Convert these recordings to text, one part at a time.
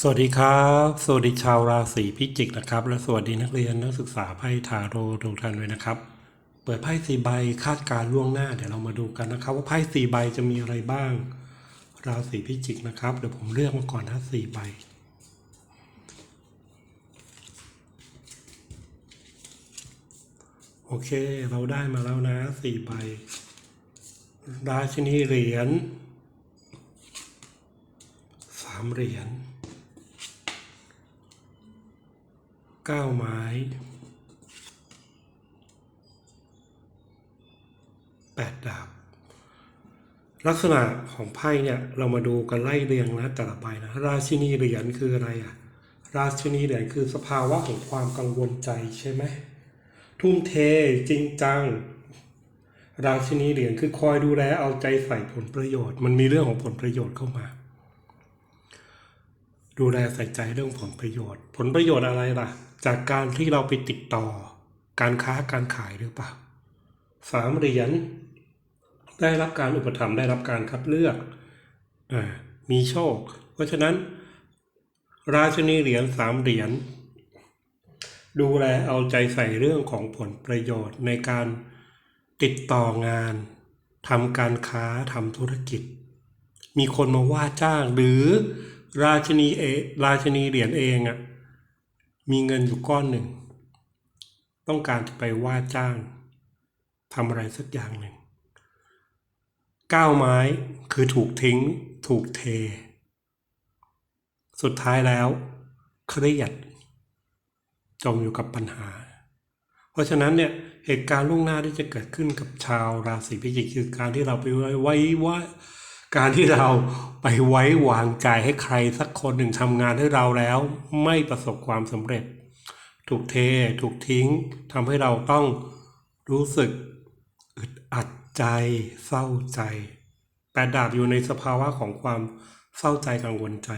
สวัสดีครับ สวัสดีชาวราศีพิจิกนะครับ และสวัสดีนักเรียนนักศึกษาไพ่ทาโร่ทุกท่านด้วยนะครับ เปิดไพ่สี่ใบคาดการล่วงหน้าเดี๋ยวเรามาดูกันนะครับ ว่าไพ่สี่ใบจะมีอะไรบ้าง ราศีพิจิกนะครับเดี๋ยวผมเลือกมาก่อนนะสี่ใบโอเค เราได้มาแล้วนะสี่ใบราชินีเหรียญสามเหรียญ เก้าไม้แปดดาบ ลักษณะของไพ่เนี่ยเรามาดูกันไล่เรียงนะแต่ละใบนะราชินีเหรียญคืออะไรอะราชินีเหรียญคือสภาวะของความกังวลใจใช่ไหมทุ่มเทจริงจัง ราชินีเหรียญคือคอยดูแลเอาใจใส่ผลประโยชน์ มันมีเรื่องของผลประโยชน์เข้ามา ดูแลใส่ใจเรื่องผลประโยชน์ ผลประโยชน์อะไรล่ะ จากการที่เราไปติดต่อ การค้าการขายหรือเปล่าสามเหรียญได้รับการอุปถัมภ์ได้รับการคัดเลือกอมีโชค เพราะฉะนั้น ราชนีเหรียญสามเหรียญดูแลเอาใจใส่เรื่องของผลประโยชน์ในการติดต่องานทำการค้าทำธุรกิจ มีคนมาว่าจ้างหรือ ราชนีเอราชนีเหรียญเองอะ่ะมีเงินอยู่ก้อนหนึ่ง ต้องการจะไปว่าจ้างทำอะไรสักอย่างหนึ่งก้าวไม้คือถูกทิ้งถูกเท สุดท้ายแล้วเครียดจมอยู่กับปัญหา เพราะฉะนั้นเนี่ยเหตุการณ์ล่วงหน้าที่จะเกิดขึ้นกับชาวราศีพิจิกคือการที่เราไปว้ไว้ว่า การที่เราไปไว้วางใจให้ใครสักคนหนึ่งทำงานให้เราแล้ว ไม่ประสบความสำเร็จ ถูกเท ถูกทิ้งทำให้เราต้องรู้สึกอึดอัดใจเศร้าใจแปดดาบอยู่ในสภาวะของความเศร้าใจกังวลใจ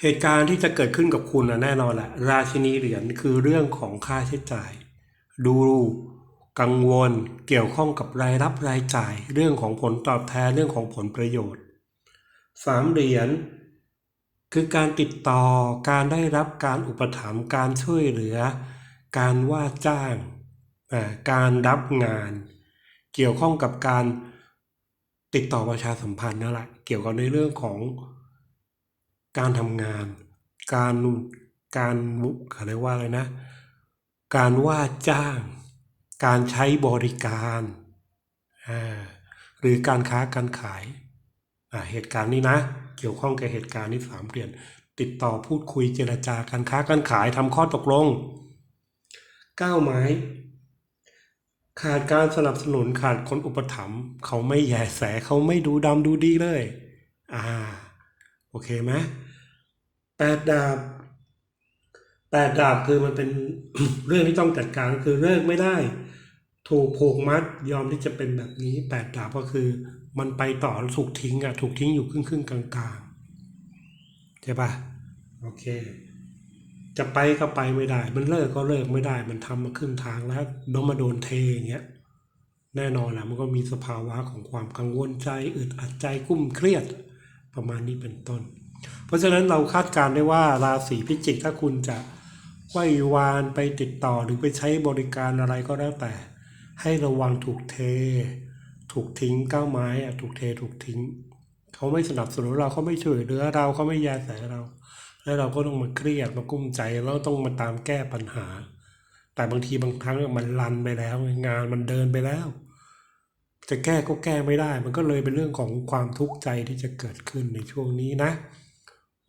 เหตุการณ์ที่จะเกิดขึ้นกับคุณนะแน่นอนแหละราชินีเหรียญคือเรื่องของค่าใช้จ่าย ดู กังวลเกี่ยวข้องกับรายรับรายจ่าย เรื่องของผลตอบแทนเรื่องของผลประโยชน์สามเหรียญคือการติดต่อการได้รับการอุปถัมภ์การช่วยเหลือ การว่าจ้าง การรับงาน เกี่ยวข้องกับการติดต่อประชาสัมพันธ์นั่นแหละเกี่ยวกับในเรื่องของการทำงาน การการเขาเรียกว่าอะไรนะ การว่าจ้าง การใช้บริการหรือการค้าการขาย เหตุการณ์นี้นะ เกี่ยวข้องกับเหตุการณ์นี้สามเปลี่ยน ติดต่อพูดคุยเจรจาการค้าการขายทำข้อตกลงก้าวไม้ขาดการสนับสนุนขาดคนอุปถัมภ์เขาไม่แยแสเขาไม่ดูดำดูดีเลย อ่า โอเคไหมแปดดาบแปดดาบคือมันเป็นเรื่องที่ต้องจัดการคือเลิกไม่ได้ ถูกผูกมัดยอมที่จะเป็นแบบนี้แปดดาบก็คือ มันไปต่อถูกทิ้งอะถูกทิ้งอยู่ครึ่งครึ่งๆกลางๆใช่ปะโอเค จะไปก็ไปไม่ได้ มันเลิกก็เลิกไม่ได้ มันทำมาครึ่งทางแล้วโดนมาโดนเทอย่างเงี้ยแน่นอนแหละมันก็มีสภาวะของความกังวลใจอึดอัดใจกุ้มเครียดประมาณนี้เป็นต้น เพราะฉะนั้นเราคาดการณ์ได้ว่าราศีพิจิกถ้าคุณจะไหว้วานไปติดต่อหรือไปใช้บริการอะไรก็แล้วแต่ ให้ระวังถูกเท ถูกทิ้งก้าวไม้อะถูกเทถูกทิ้ง เขาไม่สนับสนุนเราเขาไม่ช่วยเหลือเราเขาไม่แยแสเรา แล้วเราก็ต้องมาเครียดมากุ้มใจแล้วต้องมาตามแก้ปัญหา แต่บางทีบางครั้งมันลันไปแล้ว งานมันเดินไปแล้ว จะแก้ก็แก้ไม่ได้ มันก็เลยเป็นเรื่องของความทุกข์ใจที่จะเกิดขึ้นในช่วงนี้นะ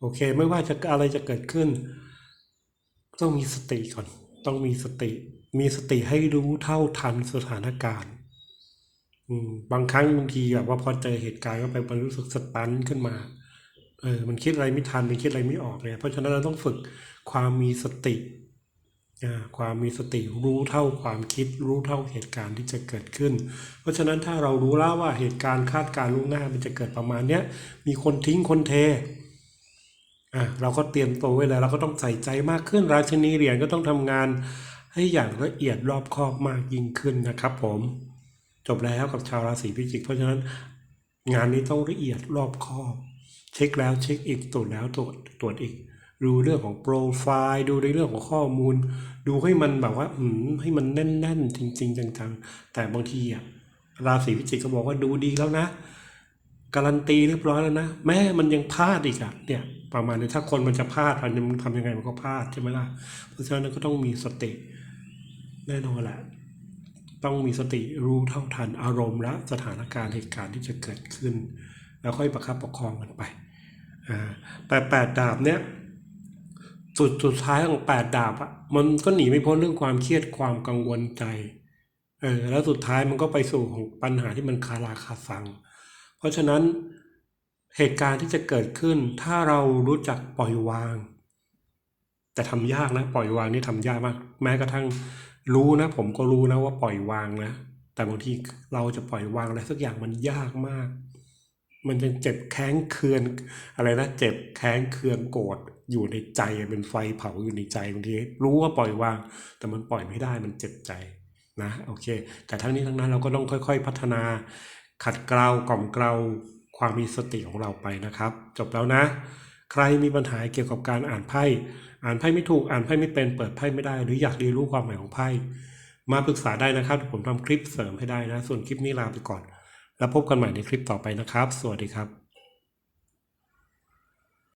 โอเค ไม่ว่าจะอะไรจะเกิดขึ้น ต้องมีสติก่อน ต้องมีสติ มีสติให้รู้เท่าทันสถานการณ์บางครั้งบางทีแบบว่าพอเจอเหตุการณ์ก็ไปมันรู้สึกสตันขึ้นมา เออ มันคิดอะไรไม่ทัน มันคิดอะไรไม่ออกเลย เพราะฉะนั้นเราต้องฝึกความมีสติ ความมีสติรู้เท่าความคิด รู้เท่าเหตุการณ์ที่จะเกิดขึ้น เพราะฉะนั้นถ้าเรารู้แล้วว่าเหตุการณ์คาดการณ์ล่วงหน้า มันจะเกิดประมาณเนี้ย มีคนทิ้งคนเทอะเราก็เตรียมตัวไว้แล้ว เราก็ต้องใส่ใจมากขึ้น ราชินีเหรียญก็ต้องทำงาน ให้อย่างละเอียดรอบคอบมากยิ่งขึ้นนะครับ ผมจบแล้วกับชาวราศีพิจิก เพราะฉะนั้น งานนี้ต้องละเอียดรอบคอบ เช็คแล้วเช็คอีกตรวจแล้วตรวจตรวจอีกดูเรื่องของโปรไฟล์ดูในเรื่องของข้อมูล ดูให้มันแบบว่าอืมให้มันแน่นๆ จริง ๆ จังๆ แต่บางทีอะราศีพิจิกก็บอกว่าดูดีแล้วนะ การันตีเรียบร้อยแล้วนะ แม่มันยังพลาดอีกอะเนี่ยประมาณนี้ถ้าคนมันจะพลาดมันมันทำยังไงมันก็พลาดใช่ไหมล่ะเพราะฉะนั้นก็ต้องมีสติ แน่นอนแหละต้องมีสติรู้เท่าทันอารมณ์และสถานการณ์เหตุการณ์ที่จะเกิดขึ้น แล้วค่อยประคับประคองกันไปอ่าแต่แปดดาบเนี่ยสุดสุดท้ายของแปดดาบอะมันก็หนีไม่พ้นเรื่องความเครียดความกังวลใจเออแล้วสุดท้ายมันก็ไปสู่ของปัญหาที่มันคาราคาซัง เพราะฉะนั้นเหตุการณ์ที่จะเกิดขึ้น ถ้าเรารู้จักปล่อยวาง แต่ทำยากนะปล่อยวางนี่ทำยากมาก แม้กระทั่ง รู้นะ ผมก็รู้นะว่าปล่อยวางนะแต่บางทีเราจะปล่อยวางอะไรสักอย่างมันยากมาก มันยังเจ็บแค้นเคืองอะไรนะเจ็บแค้นเคืองโกรธอยู่ในใจเป็นไฟเผาอยู่ในใจบางทีรู้ว่าปล่อยวาง แต่มันปล่อยไม่ได้มันเจ็บใจนะโอเค แต่ทั้งนี้ทั้งนั้นเราก็ต้องค่อย ๆ พัฒนาขัดเกลากล่อมเกลาความมีสติของเราไปนะครับ จบแล้วนะ ใครมีปัญหาเกี่ยวกับการอ่านไพ่ อ่านไพ่ไม่ถูก อ่านไพ่ไม่เป็น เปิดไพ่ไม่ได้ หรืออยากเรียนรู้ความหมายของไพ่ มาปรึกษาได้นะครับ ผมทำคลิปเสริมให้ได้นะ ส่วนคลิปนี้ลาไปก่อน แล้วพบกันใหม่ในคลิปต่อไปนะครับ สวัสดีครับ